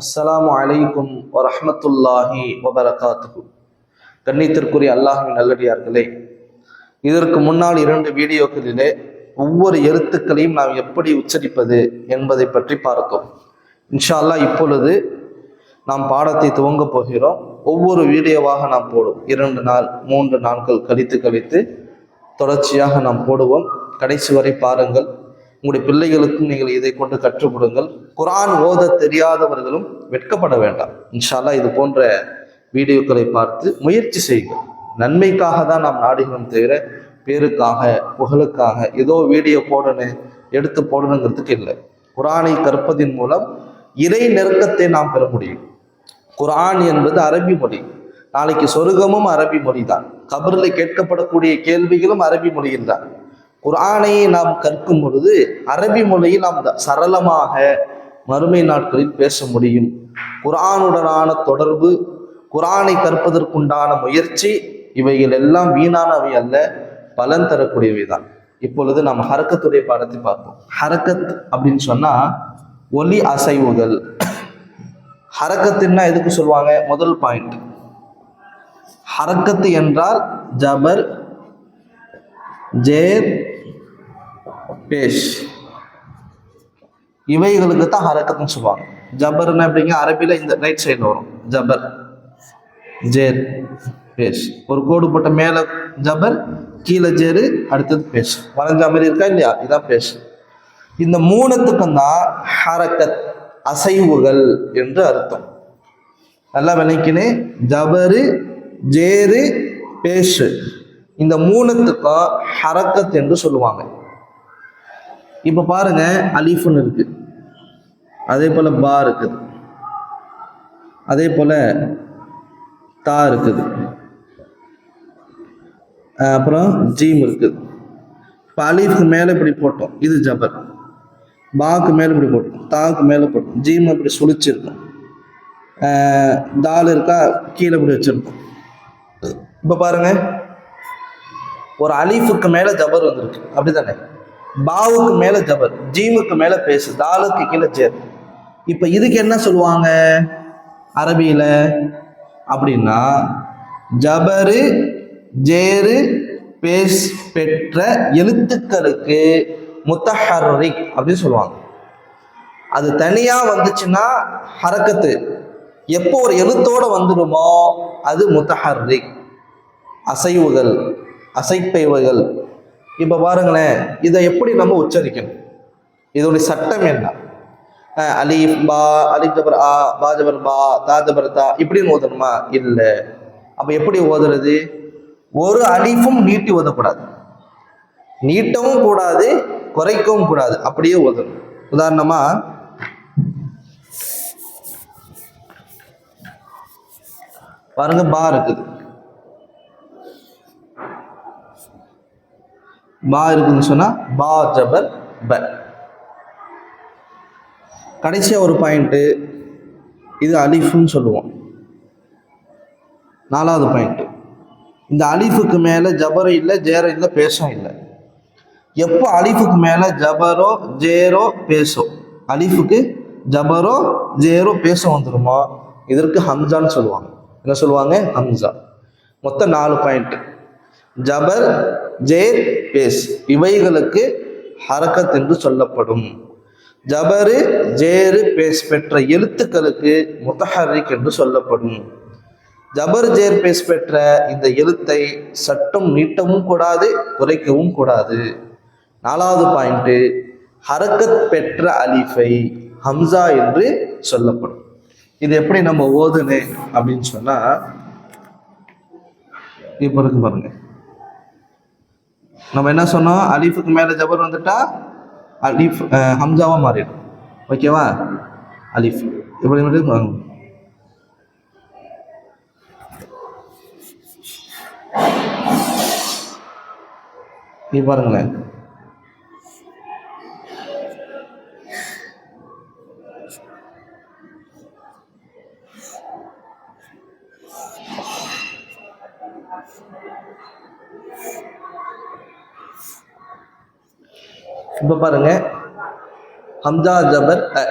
அஸ்லாம் அலைக்கும் வரஹ்மத்துல்லாஹி வபரகாத்துஹு. கண்ணியத்திற்குரிய அல்லாஹின் நல்லடியார்களே இதற்கு முன்னால் இரண்டு வீடியோக்களிலே ஒவ்வொரு எழுத்துக்களையும் நாம் எப்படி உச்சரிப்பது என்பதை பற்றி பார்த்தோம் இன்ஷா அல்லாஹ் இப்பொழுது நாம் பாடத்தை துவங்கப் போகிறோம். ஒவ்வொரு வீடியோவாக நாம் போடுவோம் இரண்டு நாள் மூன்று நாட்கள் கழித்து கழித்து தொடர்ச்சியாக நாம் போடுவோம். கடைசி வரை பாருங்கள். உங்களுடைய பிள்ளைகளுக்கும் நீங்கள் இதை கொண்டு கற்றுக் கொடுங்கள். குரான் ஓத தெரியாதவர்களும் வெட்கப்பட வேண்டாம். இன்ஷால்லா இது போன்ற வீடியோக்களை பார்த்து முயற்சி செய்யுங்கள் நன்மைக்காக தான் நாம் நாடுகிறோம் தவிர பேருக்காக புகழுக்காக ஏதோ வீடியோ போடணும் எடுத்து போடணுங்கிறதுக்கு இல்லை. குரானை கற்பதின் மூலம் இறை நெருக்கத்தை நாம் பெற முடியும். குரான் என்பது அரபி மொழி. நாளைக்கு சொர்க்கமும் அரபி மொழி தான். கபரில் கேட்கப்படக்கூடிய கேள்விகளும் அரபி மொழியில் தான். குரானை நாம் கற்கும் பொழுது அரபி மொழியில் நாம் சரளமாக மறுமை நாட்களில் பேச முடியும். குரானுடனான தொடர்பு குரானை கற்பதற்குண்டான முயற்சி இவைகள் எல்லாம் வீணானவை அல்ல பலன் தரக்கூடியவை தான் இப்பொழுது நம்ம ஹரக்கத்துடைய பாடத்தை பார்ப்போம். ஹரக்கத் அப்படின்னு சொன்னா ஒலி அசைவுகள் ஹரக்கத்துன்னா எதுக்கு சொல்லுவாங்க? முதல் பாயிண்ட் ஹரக்கத்து என்றால் ஜபர் ஜேர் பேஷ். இவைகளுக்கு தான் ஹரக்கத்துன்னு சொல்லுவாங்க. ஜபர்னா எப்படிங்க? அரபியில் இந்த ரைட் சைடில் வரும். ஜபர் ஜேர். பேஷ் ஒரு கோடு போட்ட மேலே ஜபர் கீழே ஜேரு அடுத்தது பேஷ் வளைஞ்ச மாதிரி இருக்கா இல்லையா? இதான் பேஷ் இந்த மூணத்துக்கும் தான் ஹரக்கத் அசைவுகள் என்று அர்த்தம். நல்லா வினைக்கினே ஜபரு ஜேரு பேஷு இந்த மூணுத்துக்கும் ஹரக்கத் என்று சொல்லுவாங்க. இப்போ பாருங்க அலிஃபுன்னு இருக்கு. அதே போல் பா இருக்குது. அதே போல் தா இருக்குது. அப்புறம் ஜீம் இருக்குது. இப்போ அலிஃப்க்கு மேலே இப்படி போட்டோம். இது ஜபர். பாக்கு மேலே இப்படி போட்டோம். தாக்கு மேலே போட்டோம். ஜீம் இப்படி சுழிச்சிருக்கும். தால் இருக்கா? கீழே இப்படி வச்சிருக்கோம். இப்போ பாருங்க. ஒரு அலிஃபுக்கு மேலே ஜபர் வந்திருக்கு. அப்படிதானே? பாவுக்கு மேலே ஜபர். ஜீமுக்கு மேலே பேசு. தாலுக்கு கீழே ஜேர் இப்போ இதுக்கு என்ன சொல்லுவாங்க? அரபியில்? அப்படின்னா ஜபரு ஜேரு பேஸ் பெற்ற எழுத்துக்களுக்கு முத்தஹர்ரிக் அப்படின்னு சொல்லுவாங்க. அது தனியாக வந்துச்சுன்னா ஹரக்கத்து. எப்போ ஒரு எழுத்தோட வந்துடுமோ அது முத்தஹர்ரிக். அசைவுகள் அசைப்பைவுகள். இப்போ பாருங்களேன் இதை எப்படி நம்ம உச்சரிக்கணும்? இதோடைய சட்டம் என்ன? அலீஃப் பா அலிஃப் ஜபர் ஆ பா ஜபர் பா தா ஜபர் தா இப்படின்னு ஓதணுமா? இல்லை. அப்போ எப்படி ஓதுறது? ஒரு அலிஃபும் நீட்டி ஓதக்கூடாது. நீட்டவும் கூடாது குறைக்கவும் கூடாது. அப்படியே ஓதணும். உதாரணமா பாருங்க பா இருக்குது. பா இருக்குதுன்னு சொன்னா பா ஜபர் ப. கடைசியாக ஒரு பாயிண்ட்டு இது அலிஃப்னு சொல்லுவோம். நாலாவது பாயிண்ட்டு இந்த அலிஃபுக்கு மேலே ஜபரும் இல்லை ஜேரம் இல்லை பேசும் இல்லை. எப்போ அலிஃபுக்கு மேலே ஜபரோ ஜேரோ பேசோ அலிஃபுக்கு ஜபரோ ஜேரோ பேச வந்துருமோ? இதற்கு ஹம்ஜான்னு சொல்லுவாங்க. என்ன சொல்லுவாங்க? ஹம்ஜா மொத்தம் நாலு பாயிண்ட் ஜபர் ஜேர் பேஸ். இவைகளுக்கு ஹரக்கத் என்று சொல்லப்படும். ஜபரு ஜேரு பேஸ் பெற்ற எழுத்துக்களுக்கு முத்தஹரிக் என்று சொல்லப்படும். ஜபர் ஜேர் பேஸ் பெற்ற இந்த எழுத்தை சட்டம் நீட்டவும் கூடாது குறைக்கவும் கூடாது. நாலாவது பாயிண்ட்டு ஹரக்கத் பெற்ற அலிஃபை ஹம்சா என்று சொல்லப்படும். இது எப்படி நம்ம ஓதுனு அப்படின்னு சொன்னால் இப்போ இருக்கு பாருங்க. நம்ம என்ன சொன்னோம்? அலிஃபுக்கு மேலே ஜபர் வந்துட்டா அலிஃப் அஹ், மாறிடும். ஓகேவா? அலிஃப். எப்படி மட்டும் நீ பாருங்களேன். இப்போ பாருங்க. ஹம்ஜா ஜபர் அ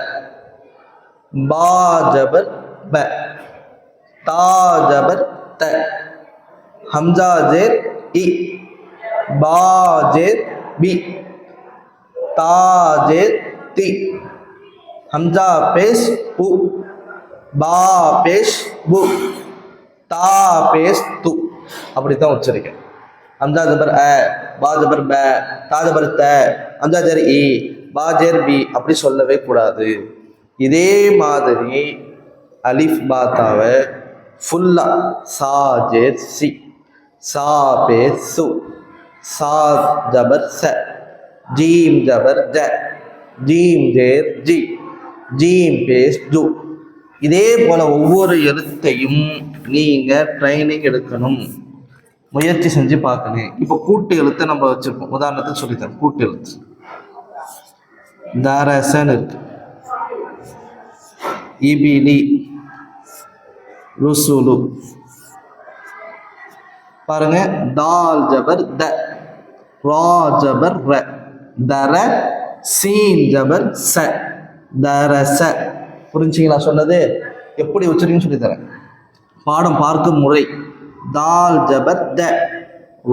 பா ஜபர் ப. தா ஜபர் த. ஹம்ஜா ஜேர் இ. பா ஜேர் பி. தா ஜேர் தி. ஹம்ஜா பேஸ் உ. பா பேஷ் பு தா பேஸ் து. அப்படி தான் உச்சரிக்கேன் ஹம்சா ஜபர் அ பா ஜபர் ப தா ஜபர் த ஹம்சா ஜர் இ பா ஜர் பி அப்படி சொல்லவே கூடாது. இதே மாதிரி அலிஃப் பாத்தாவை ஃபுல்லா சா ஜேர் சி சா பே சு சா ஜபர் ச ஜீம் ஜபர் ஜ ஜீம் ஜேர் ஜி ஜீம் பேஸ் ஜு. இதே போல ஒவ்வொரு எழுத்தையும் நீங்கள் ட்ரைனிங் எடுக்கணும். முயற்சி செஞ்சு பார்க்கணும். இப்போ கூட்டு எழுத்தை நம்ம வச்சிருக்கோம் உதாரணத்துக்கு சொல்லித்தரேன். கூட்டு எழுத்து. தாரசன் இருக்கு. இபிலி ருசுலு பாருங்க. தால் ஜபர் த. ரா ஜபர் ர. தர சீன் ஜபர் ச. தரச புரிஞ்சுங்களா சொன்னது? எப்படி உச்சரிக்கணும்னு சொல்லித்தரேன். பாடம் பார்க்கும் முறை. தால் ஜபர் த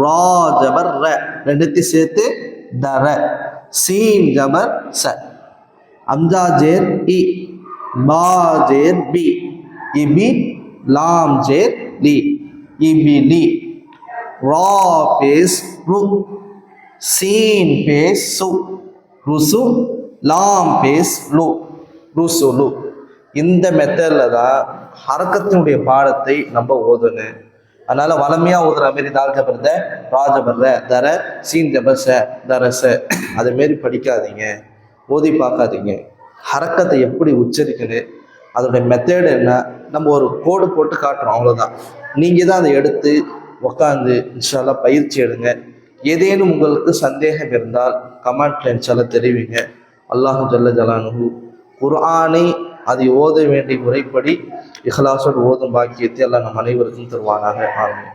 ரா ஜபர் ர ரெண்டுத்தையும் சேர்த்து தர சீன் ஜபர் ச. அம்ஜா ஜேர் இ பா ஜேர் பி இபி லாம் ஜேர் லி இபி லி. ரா பேஸ் ரு சீன் பேஸ் சு ருசு லாம் பேஸ் லு ருசுலு இந்த மெத்தடில் தான் ஹரக்கத்தினுடைய பாடத்தை நம்ம ஓதணும். அதனால வளமையா ஊதுற மாரி தால் ஜபர்த ராஜபர்த தர சீன் ஜபச தரச அது மாரி படிக்காதீங்க. ஓதி பார்க்காதீங்க. ஹரக்கத்தை எப்படி உச்சரிக்குது அதோட மெத்தேடு என்ன? நம்ம ஒரு கோடு போட்டு காட்டுறோம். அவ்வளோதான் நீங்கள் தான் அதை எடுத்து உக்காந்து இன்ஷால்லாம் பயிற்சி எடுங்க. ஏதேனும் உங்களுக்கு சந்தேகம் இருந்தால் கமெண்ட்ல இன்ஷால்லாம் தெரிவிங்க. அல்லாஹு ஜல்ல ஜலானு குர்ஆனை அதை ஓத வேண்டிய முறைப்படி இஹ்லாசோடு ஓதும் பாக்கியத்தை எல்லாம் நம் அனைவருக்கும் தருவானாக ஆமீன்